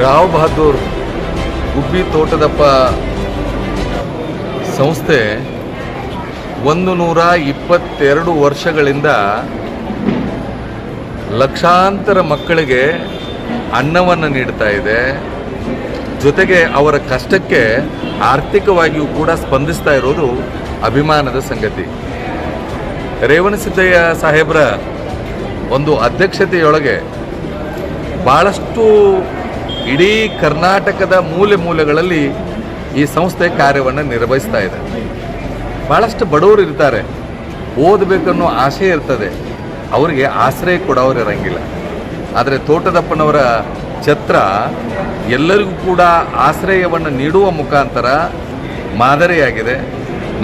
ರಾವ್ ಬಹದ್ದೂರ್ ಗುಬ್ಬಿ ತೋಟದಪ್ಪ ಸಂಸ್ಥೆ ಒಂದು ನೂರ ಇಪ್ಪತ್ತೆರಡು ವರ್ಷಗಳಿಂದ ಲಕ್ಷಾಂತರ ಮಕ್ಕಳಿಗೆ ಅನ್ನವನ್ನು ನೀಡ್ತಾ ಇದೆ. ಜೊತೆಗೆ ಅವರ ಕಷ್ಟಕ್ಕೆ ಆರ್ಥಿಕವಾಗಿಯೂ ಕೂಡ ಸ್ಪಂದಿಸ್ತಾ ಇರೋದು ಅಭಿಮಾನದ ಸಂಗತಿ. ರೇವಣಸಿದ್ದಯ್ಯ ಸಾಹೇಬ್ರ ಒಂದು ಅಧ್ಯಕ್ಷತೆಯೊಳಗೆ ಭಾಳಷ್ಟು ಇಡೀ ಕರ್ನಾಟಕದ ಮೂಲೆ ಮೂಲೆಗಳಲ್ಲಿ ಈ ಸಂಸ್ಥೆ ಕಾರ್ಯವನ್ನು ನಿರ್ವಹಿಸ್ತಾ ಇದೆ. ಭಾಳಷ್ಟು ಬಡವರು ಇರ್ತಾರೆ. ಓದಬೇಕನ್ನೋ ಆಸೆ ಇರ್ತದೆ. ಅವರಿಗೆ ಆಶ್ರಯ ಕೊಡೋರು ಇರಂಗಿಲ್ಲ. ಆದರೆ ತೋಟದಪ್ಪನವರ ಛತ್ರ ಎಲ್ಲರಿಗೂ ಕೂಡ ಆಶ್ರಯವನ್ನು ನೀಡುವ ಮುಖಾಂತರ ಮಾದರಿಯಾಗಿದೆ.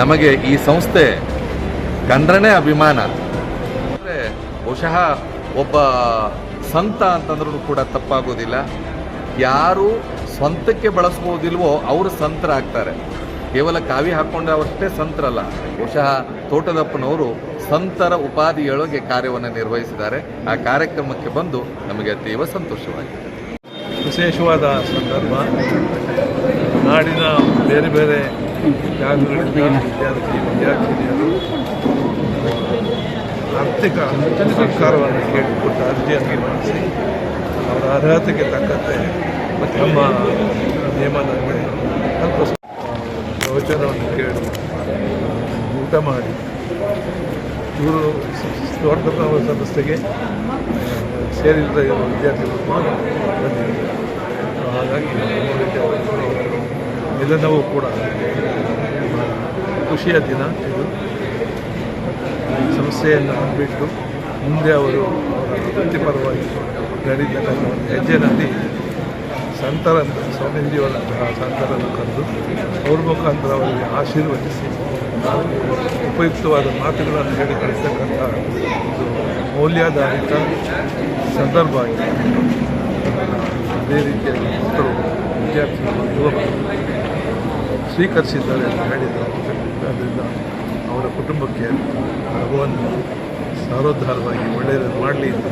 ನಮಗೆ ಈ ಸಂಸ್ಥೆ ಕಂಡ್ರನೇ ಅಭಿಮಾನ. ಬಹುಶಃ ಒಬ್ಬ ಸಂತ ಅಂತಂದ್ರೂ ಕೂಡ ತಪ್ಪಾಗೋದಿಲ್ಲ. ಯಾರು ಸ್ವಂತಕ್ಕೆ ಬಳಸ್ಬೋದಿಲ್ವೋ ಅವರು ಸಂತರಾಗ್ತಾರೆ. ಕೇವಲ ಕಾವಿ ಹಾಕ್ಕೊಂಡವಷ್ಟೇ ಸಂತರಲ್ಲ. ಬಹುಶಃ ತೋಟದಪ್ಪನವರು ಸಂತರ ಉಪಾಧಿಯೊಳಗೆ ಕಾರ್ಯವನ್ನು ನಿರ್ವಹಿಸಿದ್ದಾರೆ. ಆ ಕಾರ್ಯಕ್ರಮಕ್ಕೆ ಬಂದು ನಮಗೆ ಅತೀವ ಸಂತೋಷವಾಗಿದೆ. ವಿಶೇಷವಾದ ಸಂದರ್ಭ. ನಾಡಿನ ಬೇರೆ ಬೇರೆ ವಿದ್ಯಾರ್ಥಿ ವಿದ್ಯಾರ್ಥಿನಿಯರು ಆರ್ಥಿಕ ಸರ್ಕಾರವನ್ನು ಕೇಳಿಕೊಟ್ಟು ಅರ್ಜಿಯನ್ನು ಮಾಡಿಸಿ ಅವರ ಅರ್ಹತೆಗೆ ತಕ್ಕಂತೆ ಮತ್ತು ನಮ್ಮ ನಿಯಮದಂತೆ ಸ್ವಲ್ಪ ಪ್ರವಚನವನ್ನು ಕೇಳಿ, ಊಟ ಮಾಡಿ, ಇವರು ದೊಡ್ಡ ಸಂಸ್ಥೆಗೆ ಸೇರಿದ ವಿದ್ಯಾರ್ಥಿಗಳು ಹಾಗಾಗಿ ಬಂದಿದ್ದಾರೆ ಹಾಗಾಗಿ ನಿಧನವೂ ಕೂಡ ಖುಷಿಯ ದಿನ ಇದು. ಈ ಸಂಸ್ಥೆಯನ್ನು ಬಿಟ್ಟು ಮುಂದೆ ಅವರು ವೃತ್ತಿಪರವಾಗಿ ನಡೀತಕ್ಕಂಥ ಒಂದು ಹೆಜ್ಜೆನಲ್ಲಿ ಸಂತರನ್ನು ಸ್ವಾಮೀಜಿಯವರಂತಹ ಸಂತರನ್ನು ಕರೆದು ಅವ್ರ ಮುಖಾಂತರ ಅವರಿಗೆ ಆಶೀರ್ವದಿಸಿ ಉಪಯುಕ್ತವಾದ ಮಾತುಗಳನ್ನು ಹೇಳಿ ಕಳಿಸ್ತಕ್ಕಂಥ ಒಂದು ಮೌಲ್ಯಾಧಾರಿತ ಸಂದರ್ಭ ಆಗಿದೆ. ಅದೇ ರೀತಿಯಲ್ಲಿ ಮಕ್ಕಳು ವಿದ್ಯಾರ್ಥಿಗಳು, ಯುವಕರು ಸ್ವೀಕರಿಸಿದ್ದಾರೆ ಅಂತ ಹೇಳಿದ್ದಾರೆ ಅದರಿಂದ ಅವರ ಕುಟುಂಬಕ್ಕೆ ಭಗವಂತ ಸಾರೋದ್ಧಾರವಾಗಿ ಒಳ್ಳೆಯದನ್ನು ಮಾಡಲಿ ಅಂತ